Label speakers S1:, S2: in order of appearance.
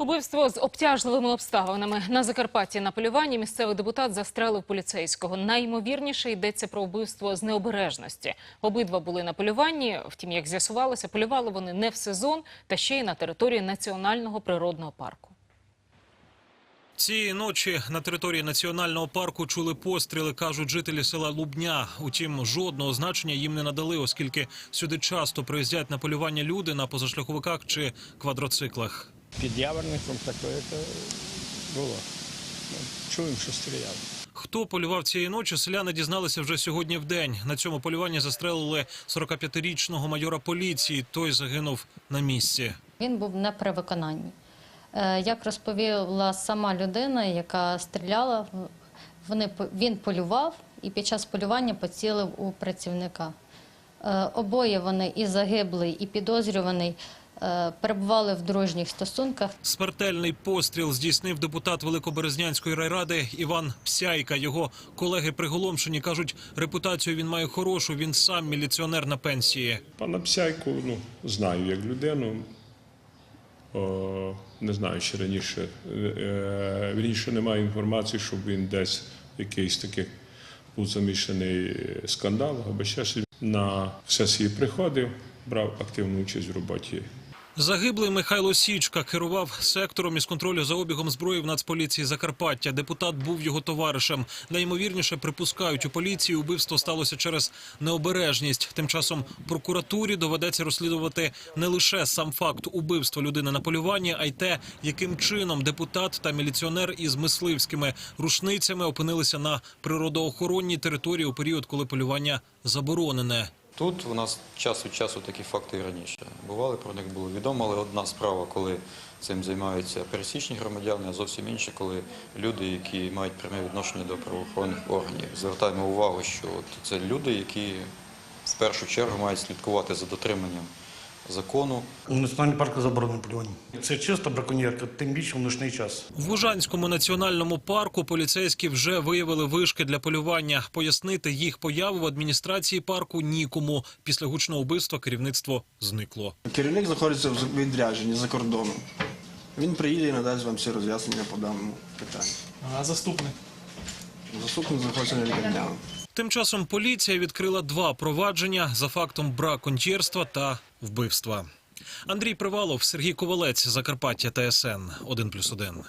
S1: Убивство з обтяжливими обставинами на Закарпатті на полюванні місцевий депутат застрелив поліцейського. Найімовірніше йдеться про вбивство з необережності. Обидва були на полюванні. Втім, як з'ясувалося, полювали вони не в сезон та ще й на території національного природного парку.
S2: Цієї ночі на території національного парку чули постріли, кажуть жителі села Лубня. Утім, жодного значення їм не надали, оскільки сюди часто приїздять на полювання люди на позашляховиках чи квадроциклах.
S3: Під Яворником таке було. Ну, Чуємо, що стріляли.
S2: Хто полював цієї ночі, селяни дізналися вже сьогодні в день. На цьому полюванні застрелили 45-річного майора поліції. Той загинув на місці.
S4: Він був не при виконанні. Е, Як розповіла сама людина, яка стріляла, вони, по- він полював і під час полювання поцілив у працівника. Е, Обоє вони і загиблий, і підозрюваний перебували в дружніх стосунках.
S2: Смертельний постріл здійснив депутат Великоберезнянської райради Іван Псяйка. Його колеги приголомшені кажуть, репутацію він має хорошу. Він сам міліціонер на пенсії.
S5: Пана Псяйку ну, знаю як людину. О, не знаю, ще раніше. Е, Вірніше немає інформації, щоб він десь якийсь такий був замішаний скандал або ще щось. На сесії приходив, брав активну участь в роботі
S2: Загиблий Михайло Січка керував сектором із контролю за обігом зброї в Нацполіції Закарпаття. Депутат був його товаришем. Найімовірніше припускають у поліції. Убивство сталося через необережність. Тим часом прокуратурі доведеться розслідувати не лише сам факт убивства людини на полюванні, а й те, яким чином депутат та міліціонер із мисливськими рушницями опинилися на природоохоронній території у період, коли полювання заборонене.
S6: Тут у нас час від часу такі факти і раніше бували, про них було відомо, але одна справа, коли цим займаються пересічні громадяни, а зовсім інше, коли люди, які мають пряме відношення до правоохоронних органів. Звертаємо увагу, що це люди, які в першу чергу мають слідкувати за дотриманням закону.
S7: У національному парку заборонено полювання. Це чисто браконьєрка, тим більше в ночний час.
S2: В Вужанському національному парку поліцейські вже виявили вишки для полювання. Пояснити їх появу в адміністрації парку нікому. Після гучного вбивства керівництво зникло.
S8: Керівник знаходиться в відрядженні за кордоном. Він приїде і надасть вам всі роз'яснення по даному питанню.
S9: А заступник?
S8: Заступник знаходиться на лікарняному.
S2: Тим часом поліція відкрила два провадження за фактом браконьєрства та вбивства. Андрій Привалов, Сергій Ковалець, Закарпаття ТСН 1+,1.